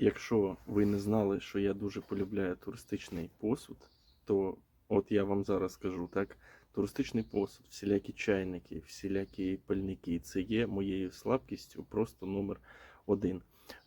Якщо ви не знали, що я дуже полюбляю туристичний посуд, то от я вам зараз скажу, так, туристичний посуд, всілякі чайники, всілякі пальники, це є моєю слабкістю просто номер один.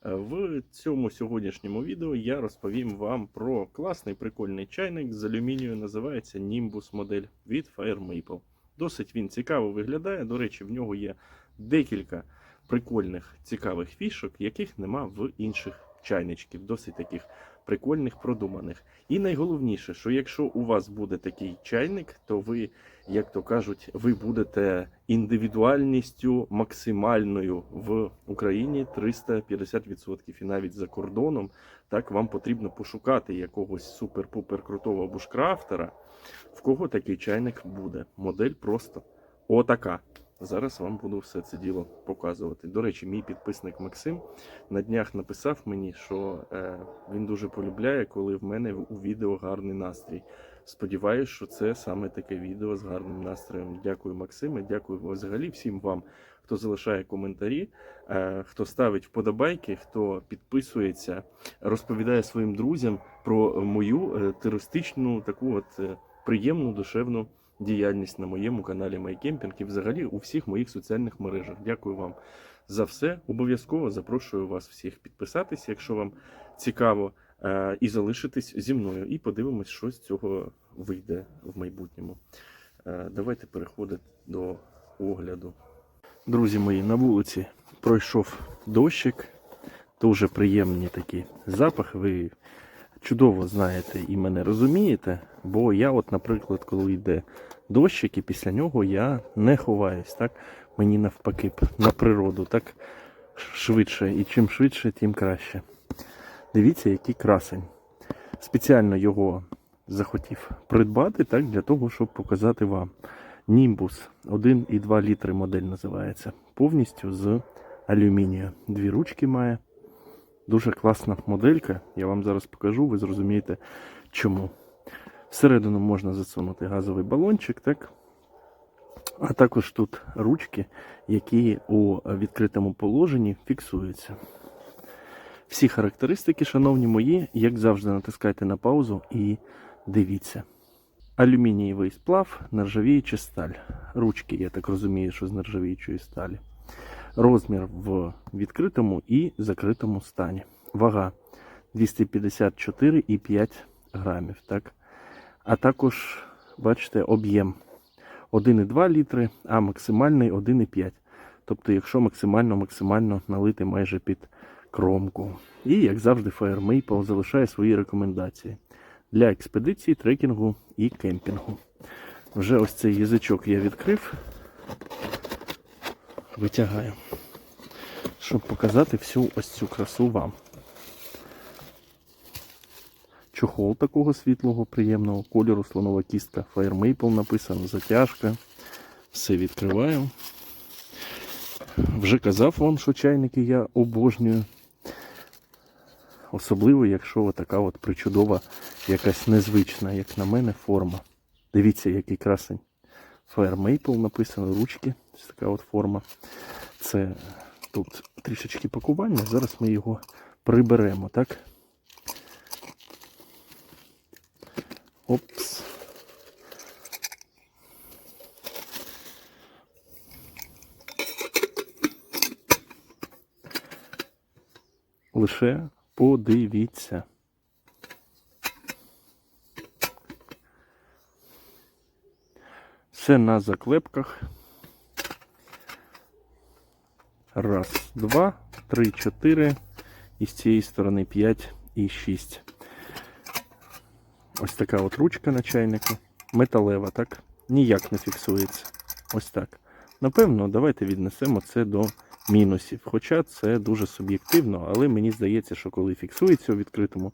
Е, В цьому сьогоднішньому відео я розповім вам про класний прикольний чайник з алюмінію, називається Nimbus модель від Fire Maple. Досить він цікаво виглядає. До речі, в нього є декілька прикольних цікавих фішок, яких нема в інших чайничків, досить таких прикольних, продуманих. І найголовніше, що якщо у вас буде такий чайник, то ви, як то кажуть, ви будете індивідуальністю максимальною в Україні 350% і навіть за кордоном. Так вам потрібно пошукати якогось супер-пупер крутого бушкрафтера, в кого такий чайник буде. Модель просто отака. Зараз вам буду все це діло показувати. До речі, мій підписник Максим на днях написав мені, що е, він дуже полюбляє, коли в мене у відео гарний настрій. Сподіваюсь, що це саме таке відео з гарним настроєм. Дякую, Максиме. Дякую взагалі всім вам, хто залишає коментарі, е, хто ставить вподобайки, хто підписується, розповідає своїм друзям про мою е, туристичну таку от приємну душевну діяльність на моєму каналі MyCamping і взагалі у всіх моїх соціальних мережах. Дякую вам за все. Обов'язково запрошую вас всіх підписатися, якщо вам цікаво, і залишитись зі мною. І подивимось, що з цього вийде в майбутньому. Е, Давайте переходити до огляду. Друзі мої, на вулиці пройшов дощик. Дуже приємні такі запахи. Ви чудово знаєте і мене розумієте. Бо я, от, наприклад, коли йде дощик, і після нього я не ховаюсь. Так? Мені навпаки на природу, так швидше. І чим швидше, тим краще. Дивіться, який красень. Спеціально його захотів придбати, так, для того, щоб показати вам. Nimbus 1,2 літри модель називається. Повністю з алюмінію. Дві ручки має. Дуже класна моделька. Я вам зараз покажу, ви зрозумієте чому. Всередину можна засунути газовий балончик, так? А також тут ручки, які у відкритому положенні фіксуються. Всі характеристики, шановні мої, як завжди, натискайте на паузу і дивіться. Алюмінієвий сплав, нержавіюча сталь. Ручки, я так розумію, що з нержавіючої сталі. Розмір в відкритому і закритому стані. Вага 254,5 грамів. Так? А також, бачите, об'єм 1,2 літри, а максимальний 1,5. Тобто, якщо максимально максимально налити майже під кромку. І, як завжди, Fire Maple залишає свої рекомендації для експедиції, трекінгу і кемпінгу. Вже ось цей язичок я відкрив, витягаю, щоб показати всю ось цю красу вам. Чохол такого світлого, приємного кольору, слонова кістка Fire Maple написано, затяжка. Все відкриваю. Вже казав вам, що чайники я обожнюю. Особливо, якщо така от причудова, якась незвична, як на мене, форма. Дивіться, який красень. Fire Maple написано, ручки. Ось така от форма. Це тут трішечки пакування. Зараз ми його приберемо, так? Опс. Лише подивіться. Все на заклепках. Раз, два, три, чотири. І з цієї сторони 5 і 6. Ось така от ручка на чайнику. Металева, так? Ніяк не фіксується. Ось так. Напевно, давайте віднесемо це до мінусів. Хоча це дуже суб'єктивно, але мені здається, що коли фіксується у відкритому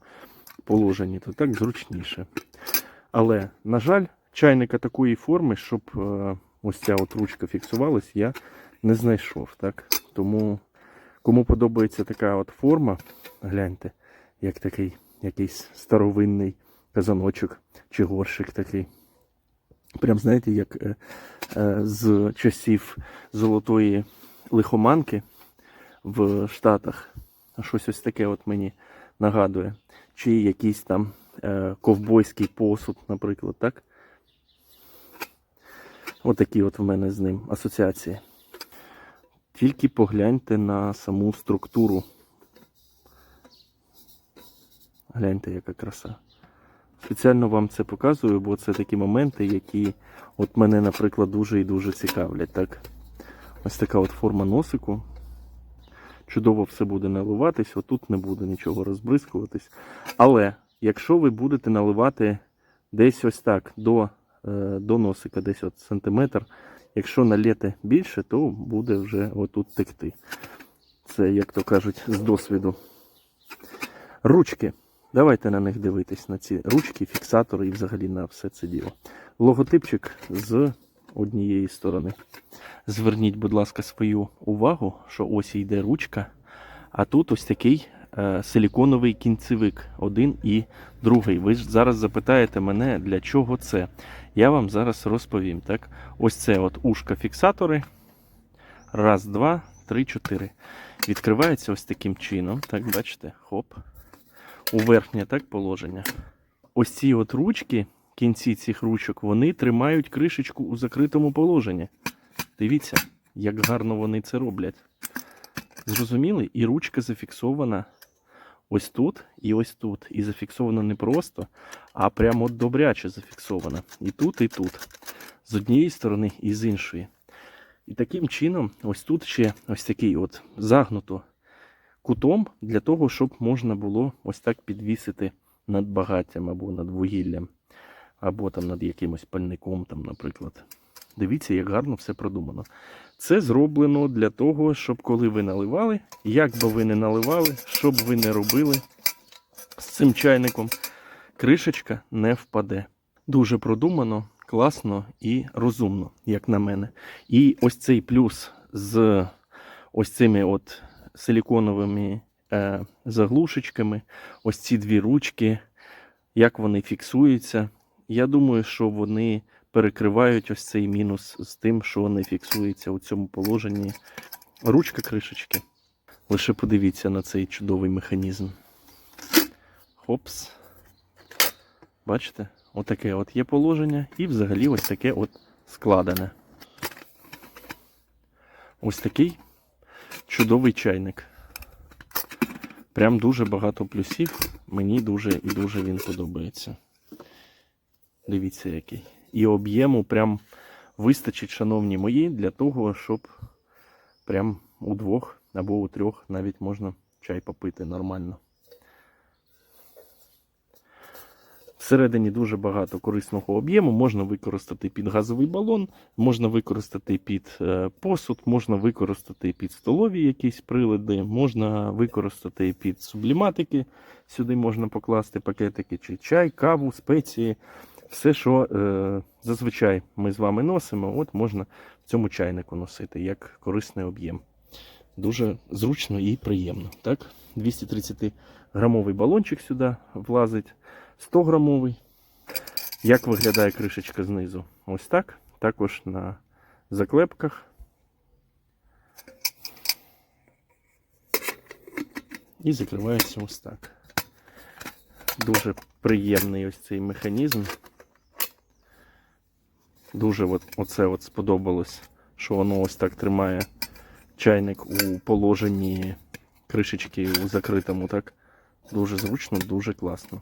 положенні, то так зручніше. Але, на жаль, чайника такої форми, щоб е, ось ця от ручка фіксувалась, я не знайшов. Так? Тому, кому подобається така от форма, гляньте, як такий якийсь старовинний казаночок чи горщик такий. Прям, знаєте, як е, е, з часів золотої лихоманки в Штатах. щось ось таке от мені нагадує. Чи якийсь там е, ковбойський посуд, наприклад, так? Отакі от в мене з ним асоціації. Тільки погляньте на саму структуру. Гляньте, яка краса. Спеціально вам це показую, бо це такі моменти, які от мене, наприклад, дуже і дуже цікавлять. Так? Ось така от форма носику. Чудово все буде наливатись, отут не буде нічого розбризкуватись. Але якщо ви будете наливати десь ось так до, е, до носика, десь от сантиметр, якщо налєте більше, то буде вже отут текти. Це, як то кажуть, з досвіду. Ручки. Давайте на них дивитись, на ці ручки, фіксатори і взагалі на все це діло. Логотипчик з однієї сторони. Зверніть, будь ласка, свою увагу, що ось йде ручка, а тут ось такий е, силіконовий кінцевик, один і другий. Ви ж зараз запитаєте мене, для чого це. Я вам зараз розповім. Так? Ось це от ушка фіксатори. Раз, два, три, чотири. Відкривається ось таким чином. Так, бачите, хоп. У верхнє так положення. Ось ці от ручки, кінці цих ручок, вони тримають кришечку у закритому положенні. Дивіться, як гарно вони це роблять. Зрозуміли? І ручка зафіксована ось тут і ось тут. І зафіксована не просто, а прямо добряче зафіксована. І тут, і тут. З однієї сторони і з іншої. І таким чином, ось тут ще ось такий от загнуто кутом для того, щоб можна було ось так підвісити над багаттям або над вугіллям, або там над якимось пальником, там, наприклад. Дивіться, як гарно все продумано. Це зроблено для того, щоб коли ви наливали, як би ви не наливали, що б ви не робили з цим чайником, кришечка не впаде. Дуже продумано, класно і розумно, як на мене. І ось цей плюс з ось цими от силіконовими е, заглушечками, ось ці дві ручки, як вони фіксуються. Я думаю, що вони перекривають ось цей мінус з тим, що не фіксується у цьому положенні ручка кришечки. Лише подивіться на цей чудовий механізм. Хопс. Бачите? Отаке от є положення, і взагалі ось таке от складене. Ось такий чудовий чайник. Прям дуже багато плюсів. Мені дуже і дуже він подобається. Дивіться, який. І об'єму прям вистачить, шановні мої, для того, щоб прям у двох або у трьох навіть можна чай попити нормально. Всередині дуже багато корисного об'єму. Можна використати під газовий балон, можна використати під е, посуд, можна використати під столові якісь прилади, можна використати під субліматики. Сюди можна покласти пакетики чи чай, каву, спеції. Все, що е, зазвичай ми з вами носимо, от можна в цьому чайнику носити як корисний об'єм. Дуже зручно і приємно. Так? 230 грамовий балончик сюди влазить. 100 грамовий. Як виглядає кришечка знизу? Ось так. Також на заклепках. І закривається ось так. Дуже приємний ось цей механізм. Дуже от, оце от сподобалось, що воно ось так тримає чайник у положенні кришечки у закритому. так. Дуже зручно, дуже класно.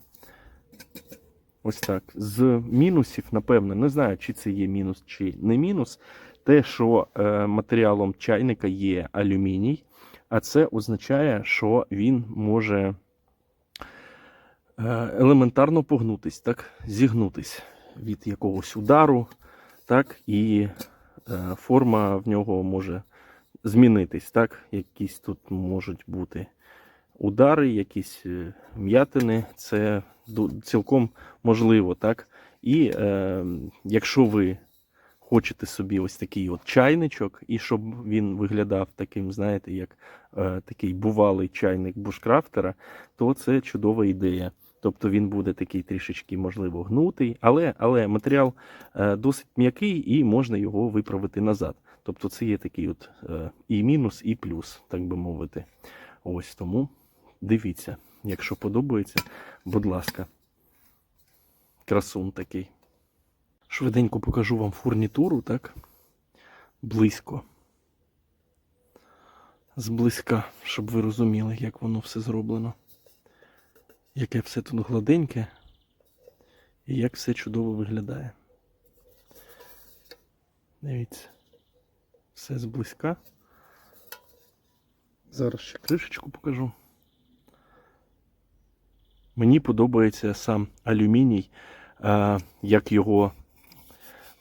Ось так. З мінусів, напевно, не знаю, чи це є мінус, чи не мінус. Те, що е, матеріалом чайника є алюміній, а це означає, що він може е, елементарно погнутись, так, зігнутись від якогось удару, так, і е, форма в нього може змінитись. так, Якісь тут можуть бути удари, якісь м'ятини, це цілком можливо, так? І е, якщо ви хочете собі ось такий от чайничок, і щоб він виглядав таким, знаєте, як е, такий бувалий чайник бушкрафтера, то це чудова ідея. Тобто він буде такий трішечки, можливо, гнутий, але, але матеріал е, досить м'який і можна його виправити назад. Тобто це є такий от е, і мінус, і плюс, так би мовити. Ось тому дивіться. Якщо подобається, будь ласка. Красун такий. Швиденько покажу вам фурнітуру, так? Близько. Зблизька, щоб ви розуміли, як воно все зроблено. Яке все тут гладеньке і як все чудово виглядає. Дивіться. Все зблизька. Зараз ще кришечку покажу. Мені подобається сам алюміній, е, як його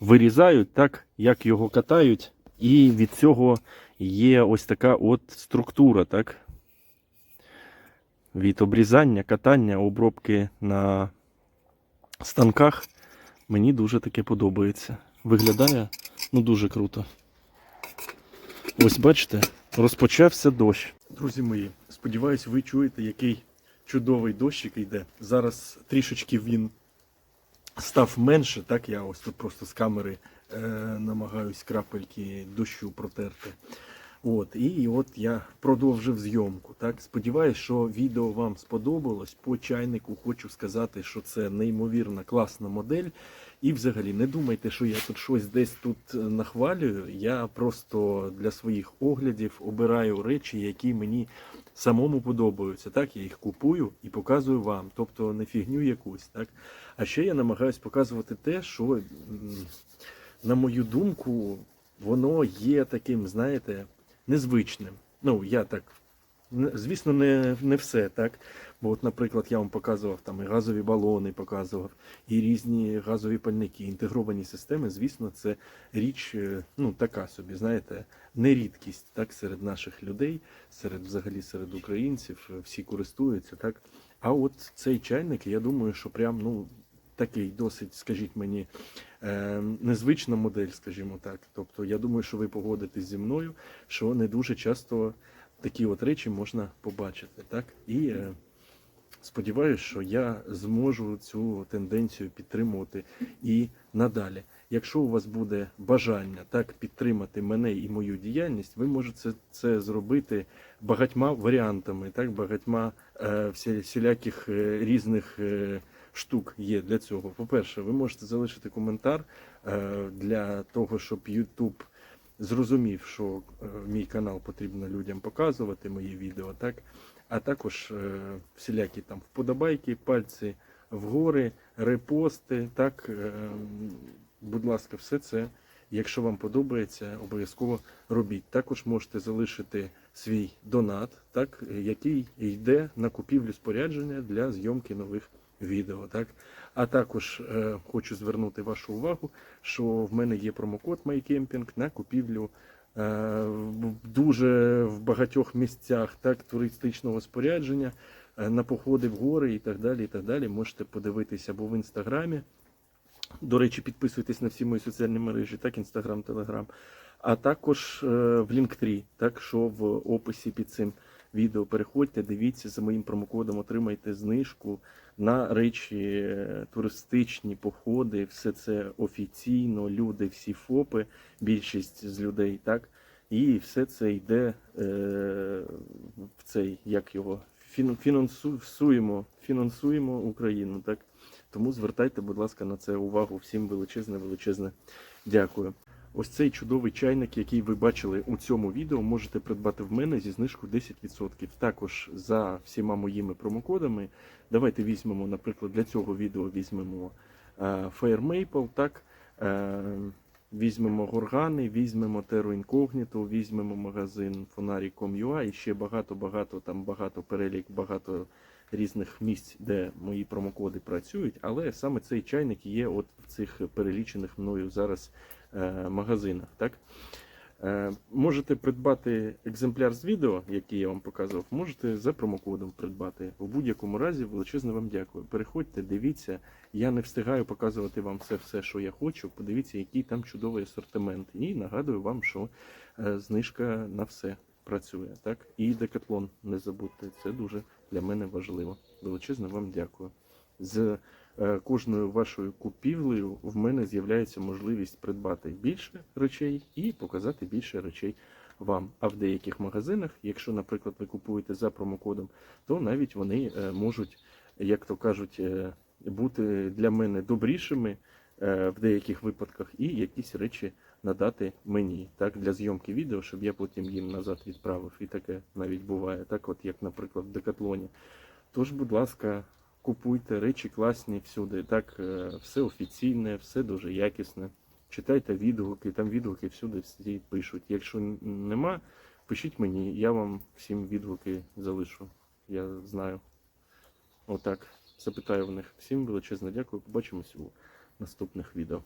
вирізають, так, як його катають, і від цього є ось така от структура, так? Від обрізання, катання, обробки на станках мені дуже таке подобається. Виглядає ну дуже круто. Ось бачите, розпочався дощ. Друзі мої, сподіваюсь, ви чуєте, який чудовий дощик йде. Зараз трішечки він став менше, так я ось тут просто з камери е, намагаюсь крапельки дощу протерти. От, і от я продовжив зйомку. Так, сподіваюсь, що відео вам сподобалось. По чайнику хочу сказати, що це неймовірна класна модель. І взагалі не думайте, що я тут щось десь тут е, нахвалюю. Я просто для своїх оглядів обираю речі, які мені самому подобаються. Так, я їх купую і показую вам. Тобто не фігню якусь. Так. А ще я намагаюсь показувати те, що, на мою думку, воно є таким, знаєте, незвичним. Ну, я так. Звісно, не, не все, так. Бо, от, наприклад, я вам показував там і газові балони, показував, і різні газові пальники, інтегровані системи. Звісно, це річ, е, ну така собі, знаєте, не рідкість так, серед наших людей, серед взагалі серед українців, е, всі користуються, так. А от цей чайник, я думаю, що прям ну такий досить, скажіть мені, е, незвична модель, скажімо так. Тобто, я думаю, що ви погодитесь зі мною, що не дуже часто такі от речі можна побачити, так? І е, сподіваюся, що я зможу цю тенденцію підтримувати і надалі. Якщо у вас буде бажання так підтримати мене і мою діяльність, ви можете це зробити багатьма варіантами, так, багатьма е, всіляких е, різних е, штук є для цього. По-перше, ви можете залишити коментар е, для того, щоб YouTube зрозумів, що е, мій канал потрібно людям показувати, мої відео, так? А також е, всілякі там вподобайки, пальці вгори, репости, так, будь ласка, все це, якщо вам подобається, обов'язково робіть. Також можете залишити свій донат, так, який йде на купівлю спорядження для зйомки нових відео. Так? А також е, хочу звернути вашу увагу, що в мене є промокод MyCamping на купівлю е, дуже в багатьох місцях так, туристичного спорядження, е, на походи в гори і так далі. І так далі. Можете подивитися або в інстаграмі. До речі, підписуйтесь на всі мої соціальні мережі, так, інстаграм, телеграм, а також е, в Linktree, так що в описі під цим відео переходьте, дивіться за моїм промокодом, отримайте знижку на речі е, туристичні походи, все це офіційно, люди, всі ФОПи, більшість з людей, так. І все це йде е, в цей, як його, фінансуємо, фінансуємо Україну, так. Тому звертайте, будь ласка, на це увагу. Всім величезне, величезне дякую. Ось цей чудовий чайник, який ви бачили у цьому відео, можете придбати в мене зі знижкою 10%. Також за всіма моїми промокодами. Давайте візьмемо, наприклад, для цього відео візьмемо е, Fair Maple, так, е, візьмемо Горгани, візьмемо Terra Incognito, візьмемо магазин Fonari.com.ua і ще багато-багато, там багато перелік, багато різних місць, де мої промокоди працюють, але саме цей чайник є от в цих перелічених мною зараз магазинах. Так? Е, можете придбати екземпляр з відео, який я вам показував, можете за промокодом придбати. У будь-якому разі величезне вам дякую. Переходьте, дивіться. Я не встигаю показувати вам все, все, що я хочу. Подивіться, який там чудовий асортимент. І нагадую вам, що е, знижка на все працює. Так? І декатлон не забудьте. Це дуже для мене важливо. Величезне вам дякую. З е, кожною вашою купівлею в мене з'являється можливість придбати більше речей і показати більше речей вам. А в деяких магазинах, якщо, наприклад, ви купуєте за промокодом, то навіть вони е, можуть, як то кажуть, е, бути для мене добрішими е, в деяких випадках і якісь речі надати мені так для зйомки відео, щоб я потім їм назад відправив. І таке навіть буває, так от як, наприклад, в Декатлоні. Тож, будь ласка, купуйте речі класні всюди. Так, е, все офіційне, все дуже якісне. Читайте відгуки, там відгуки всюди всі пишуть. Якщо нема, пишіть мені, я вам всім відгуки залишу. Я знаю. Отак. Запитаю в них. Всім величезне дякую. Побачимось у наступних відео.